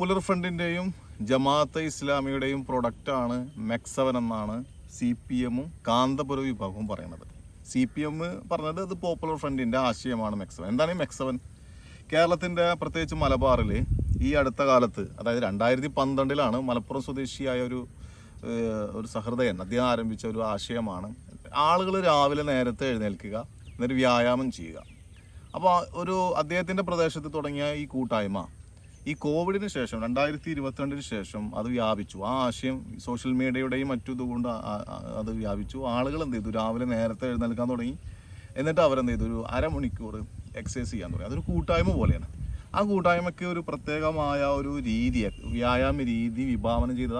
Popular ഫ്രണ്ടിന്റെയും Jamaat-e ഇസ്ലാമിയുടെയും പ്രൊഡക്റ്റാണ് മെക്സവൻ എന്നാണ് C P എമ്മും കാന്തപുര വിഭാഗവും പറയുന്നത്. സി പി എം പറഞ്ഞത് അത് പോപ്പുലർ ഫ്രണ്ടിന്റെ ആശയമാണ് മെക്സവൻ. എന്താണ് ഈ മെക്സവൻ? കേരളത്തിന്റെ പ്രത്യേകിച്ച് മലബാറിൽ ഈ അടുത്ത കാലത്ത് അതായത് രണ്ടായിരത്തി പന്ത്രണ്ടിലാണ് മലപ്പുറം സ്വദേശിയായ ഒരു ഒരു സഹൃദയൻ അദ്ദേഹം ആരംഭിച്ച ഒരു ആശയമാണ്. ആളുകൾ രാവിലെ നേരത്തെ എഴുന്നേൽക്കുക എന്നിട്ട് വ്യായാമം ചെയ്യുക. അപ്പോൾ ഒരു അദ്ദേഹത്തിന്റെ പ്രദേശത്ത് തുടങ്ങിയ ഈ കൂട്ടായ്മ ഈ കോവിഡിന് ശേഷം രണ്ടായിരത്തി ഇരുപത്തിരണ്ടിന് ശേഷം അത് വ്യാപിച്ചു. ആ ആശയം സോഷ്യൽ മീഡിയയുടെയും മറ്റു ഇതുകൊണ്ട് അത് വ്യാപിച്ചു. ആളുകൾ എന്ത് ചെയ്തു? രാവിലെ നേരത്തെ എഴുന്നേൽക്കാൻ തുടങ്ങി. എന്നിട്ട് അവരെന്ത് ചെയ്തു? ഒരു അരമണിക്കൂർ എക്സസൈസ് ചെയ്യാൻ തുടങ്ങി. അതൊരു കൂട്ടായ്മ പോലെയാണ്. ആ കൂട്ടായ്മയ്ക്ക് ഒരു പ്രത്യേകമായ ഒരു രീതി വ്യായാമ രീതി വിഭാവനം ചെയ്ത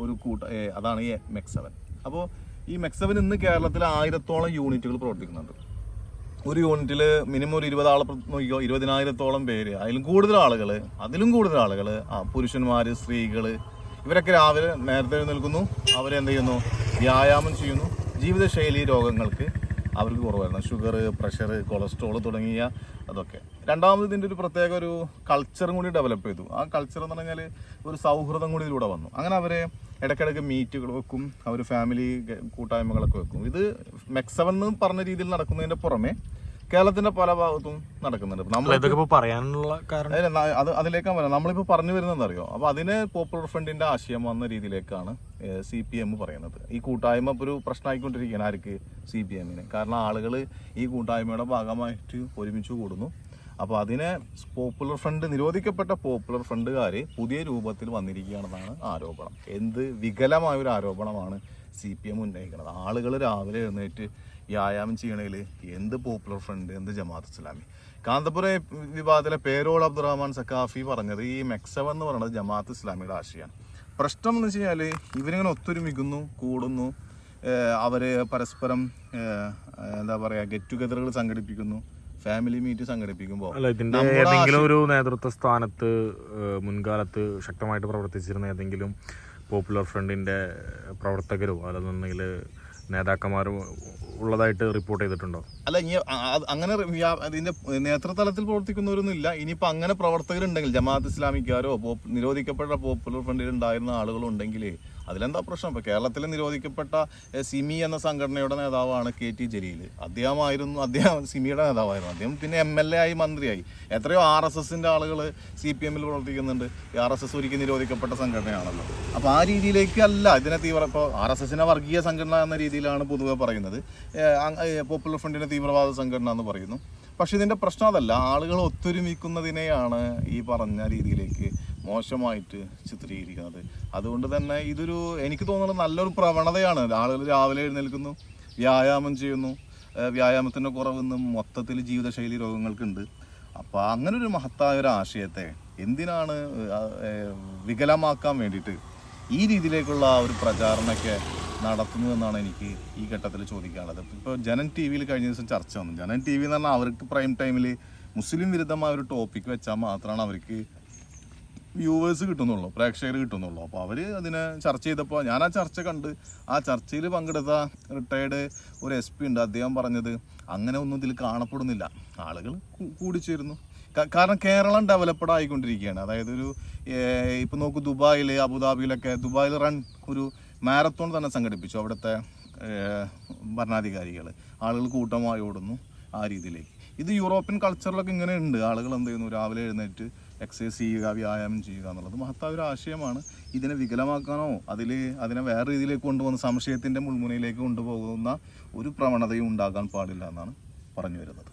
ഒരു കൂട്ട അതാണ് ഈ മെക്സവൻ. അപ്പോൾ ഈ മെക്സവൻ ഇന്ന് കേരളത്തിൽ ആയിരത്തോളം യൂണിറ്റുകൾ പ്രവർത്തിക്കുന്നുണ്ട്. ഒരു യൂണിറ്റിൽ മിനിമം ഒരു ഇരുപത് ആളെ നോക്കിയോ ഇരുപതിനായിരത്തോളം പേര്. അതിലും കൂടുതൽ ആളുകൾ അതിലും കൂടുതൽ ആളുകൾ ആ പുരുഷന്മാർ സ്ത്രീകൾ ഇവരൊക്കെ രാവിലെ നേരത്തെ എഴുന്നേൽക്കുന്നു. അവരെന്ത് ചെയ്യുന്നു? വ്യായാമം ചെയ്യുന്നു. ജീവിതശൈലി രോഗങ്ങൾക്ക് അവർക്ക് കുറവായിരുന്നു. ഷുഗർ പ്രഷർ കൊളസ്ട്രോൾ തുടങ്ങിയ അതൊക്കെ. രണ്ടാമത് ഇതിന്റെ ഒരു പ്രത്യേക ഒരു കൾച്ചറും കൂടി ഡെവലപ്പ് ചെയ്തു. ആ കൾച്ചർ എന്ന് പറഞ്ഞാൽ ഒരു സൗഹൃദം കൂടി ഇതിലൂടെ വന്നു. അങ്ങനെ അവരെ ഇടയ്ക്കിടയ്ക്ക് മീറ്റുകൾ വെക്കും. അവർ ഫാമിലി കൂട്ടായ്മകളൊക്കെ വെക്കും. ഇത് മെക്സവൻ എന്ന് പറഞ്ഞ രീതിയിൽ നടക്കുന്നതിന്റെ പുറമെ കേരളത്തിന്റെ പല ഭാഗത്തും നടക്കുന്നുണ്ട്. നമ്മൾ ഇതൊക്കെ പറയാനുള്ള കാരണം? അത് അതിലേക്കാണ് പറയാം നമ്മളിപ്പോൾ പറഞ്ഞു വരുന്നത് അറിയോ? അപ്പോൾ അതിന് പോപ്പുലർ ഫ്രണ്ടിന്റെ ആശയം വന്ന രീതിയിലേക്കാണ് സി പി എം പറയുന്നത്. ഈ കൂട്ടായ്മ ഇപ്പോൾ ഒരു പ്രശ്നമായിക്കൊണ്ടിരിക്കുകയാണ് ആർക്ക്? സി പി എമ്മിന് കാരണം ആളുകൾ ഈ കൂട്ടായ്മയുടെ ഭാഗമായിട്ട് ഒരുമിച്ച് കൂടുന്നു. അപ്പോൾ അതിനെ പോപ്പുലർ ഫ്രണ്ട് നിരോധിക്കപ്പെട്ട പോപ്പുലർ ഫ്രണ്ടുകാർ പുതിയ രൂപത്തിൽ വന്നിരിക്കുകയാണെന്നാണ് ആരോപണം. എന്ത് വികലമായ ഒരു ആരോപണമാണ് സി പി എം ഉന്നയിക്കുന്നത്. ആളുകൾ രാവിലെ എഴുന്നേറ്റ് വ്യായാമം ചെയ്യണമെങ്കിൽ എന്ത് പോപ്പുലർ ഫ്രണ്ട് എന്ത് ജമാഅത്ത് ഇസ്ലാമി? കാന്തപുര വിവാദത്തിലെ പേരോൾ അബ്ദുറഹ്മാൻ സക്കാഫി പറഞ്ഞത് ഈ മെക്സവ എന്ന് പറയുന്നത് ജമാഅത്ത് ഇസ്ലാമിയുടെ ആശയമാണ്. പ്രശ്നം എന്ന് വെച്ച് കഴിഞ്ഞാൽ ഇവരിങ്ങനെ ഒത്തൊരുമിക്കുന്നു കൂടുന്നു അവർ പരസ്പരം എന്താ പറയുക ഗെറ്റ് ടുഗദറുകൾ സംഘടിപ്പിക്കുന്നു ഫാമിലി മീറ്റ് സംഘടിപ്പിക്കുമ്പോൾ അല്ല ഇതിന്റെ ഏതെങ്കിലും ഒരു നേതൃത്വ സ്ഥാനത്ത് മുൻകാലത്ത് ശക്തമായിട്ട് പ്രവർത്തിച്ചിരുന്ന ഏതെങ്കിലും പോപ്പുലർ ഫ്രണ്ടിന്റെ പ്രവർത്തകരോ അല്ലെന്നുണ്ടെങ്കിൽ നേതാക്കന്മാരോ ഉള്ളതായിട്ട് റിപ്പോർട്ട് ചെയ്തിട്ടുണ്ടോ? അല്ല ഇനി അങ്ങനെ ഇതിന്റെ നേതൃതലത്തിൽ പ്രവർത്തിക്കുന്നവരൊന്നും ഇല്ല ഇനിയിപ്പോ അങ്ങനെ പ്രവർത്തകരുണ്ടെങ്കിൽ ജമാഅത്ത് ഇസ്ലാമിക്കാരോ നിരോധിക്കപ്പെട്ട പോപ്പുലർ ഫ്രണ്ടിൽ ഉണ്ടായിരുന്ന ആളുകളുണ്ടെങ്കിൽ അതിലെന്താ പ്രശ്നം? ഇപ്പൊ കേരളത്തിൽ നിരോധിക്കപ്പെട്ട സിമി എന്ന സംഘടനയുടെ നേതാവാണ് കെ ടി ജലീൽ. അദ്ദേഹമായിരുന്നു അദ്ദേഹം സിമിയുടെ നേതാവായിരുന്നു. അദ്ദേഹം പിന്നെ എം എൽ എ ആയി മന്ത്രിയായി. എത്രയോ ആർ എസ് എസിന്റെ ആളുകൾ സി പി എമ്മിൽ പ്രവർത്തിക്കുന്നുണ്ട്. ആർ എസ് എസ് ഒരിക്കൽ നിരോധിക്കപ്പെട്ട സംഘടനയാണല്ലോ. അപ്പോൾ ആ രീതിയിലേക്ക് അല്ല ഇതിനെ തീവ്ര ഇപ്പോൾ ആർ എസ് എസിനെ വർഗീയ സംഘടന എന്ന രീതിയിലാണ് പൊതുവെ പറയുന്നത്. പോപ്പുലർ ഫ്രണ്ടിന്റെ തീവ്രവാദ സംഘടന എന്ന് പറയുന്നു. പക്ഷെ ഇതിന്റെ പ്രശ്നം അതല്ല. ആളുകൾ ഒത്തൊരുമിക്കുന്നതിനെയാണ് ഈ പറഞ്ഞ രീതിയിലേക്ക് മോശമായിട്ട് ചിത്രീകരിക്കുന്നത്. അതുകൊണ്ട് തന്നെ ഇതൊരു എനിക്ക് തോന്നുന്നത് നല്ലൊരു പ്രവണതയാണ്. ആളുകൾ രാവിലെ എഴുന്നേൽക്കുന്നു വ്യായാമം ചെയ്യുന്നു. വ്യായാമത്തിന്റെ വ്യായാമത്തിന്റെ കുറവെന്നും മൊത്തത്തിൽ ജീവിതശൈലി രോഗങ്ങൾക്കുണ്ട്. അപ്പോൾ അങ്ങനെ ഒരു മഹത്തായ ഒരു ആശയത്തെ എന്തിനാണ് വികലമാക്കാൻ വേണ്ടിയിട്ട് ഈ രീതിയിലേക്കുള്ള ഒരു പ്രചാരണമൊക്കെ നടത്തുന്നു എന്നാണ് എനിക്ക് ഈ ഘട്ടത്തിൽ ചോദിക്കാനുള്ളത്. ഇപ്പോൾ ജനൻ ടി വിയിൽ കഴിഞ്ഞ ദിവസം ചർച്ച വന്നു. ജനൻ ടി വി എന്ന് പറഞ്ഞാൽ അവർക്ക് പ്രൈം ടൈമിൽ മുസ്ലിം വിരുദ്ധമായ ഒരു ടോപ്പിക് വെച്ചാൽ മാത്രമാണ് അവർക്ക് വ്യൂവേഴ്സ് കിട്ടുന്നുള്ളൂ പ്രേക്ഷകർ കിട്ടുന്നുള്ളൂ. അപ്പോൾ അവർ അതിനെ ചർച്ച ചെയ്തപ്പോൾ ഞാൻ ആ ചർച്ച കണ്ട് ആ ചർച്ചയിൽ പങ്കെടുത്ത റിട്ടയർഡ് ഒരു എസ് പി ഉണ്ട് അദ്ദേഹം പറഞ്ഞത് അങ്ങനെ ഒന്നും ഇതിൽ കാണപ്പെടുന്നില്ല. ആളുകൾ കൂടിച്ചേരുന്നു. കാരണം കേരളം ഡെവലപ്ഡ് ആയിക്കൊണ്ടിരിക്കുകയാണ്. അതായത് ഒരു ഇപ്പൊ നോക്കൂ ദുബായിൽ അബുദാബിയിലൊക്കെ ദുബായിൽ റൺ ഒരു മാരത്തോൺ തന്നെ സംഘടിപ്പിച്ചു. അവിടുത്തെ ഭരണാധികാരികൾ ആളുകൾ കൂട്ടമായി ഓടുന്നു ആ രീതിയിലേക്ക്. ഇത് യൂറോപ്യൻ കൾച്ചറിലൊക്കെ ഇങ്ങനെ ഉണ്ട്. ആളുകൾ എന്ത് ചെയ്യുന്നു? രാവിലെ എഴുന്നേറ്റ് എക്സസൈസ് ചെയ്യുക വ്യായാമം ചെയ്യുക എന്നുള്ളത് മഹത്തായ ഒരു ആശയമാണ്. ഇതിനെ വികലമാക്കാനോ അതിൽ അതിനെ വേറെ രീതിയിലേക്ക് കൊണ്ടുവന്ന് സംശയത്തിന്റെ മുൾമുനയിലേക്ക് കൊണ്ടുപോകുന്ന ഒരു പ്രവണതയും ഉണ്ടാകാൻ പാടില്ല എന്നാണ് പറഞ്ഞു വരുന്നത്.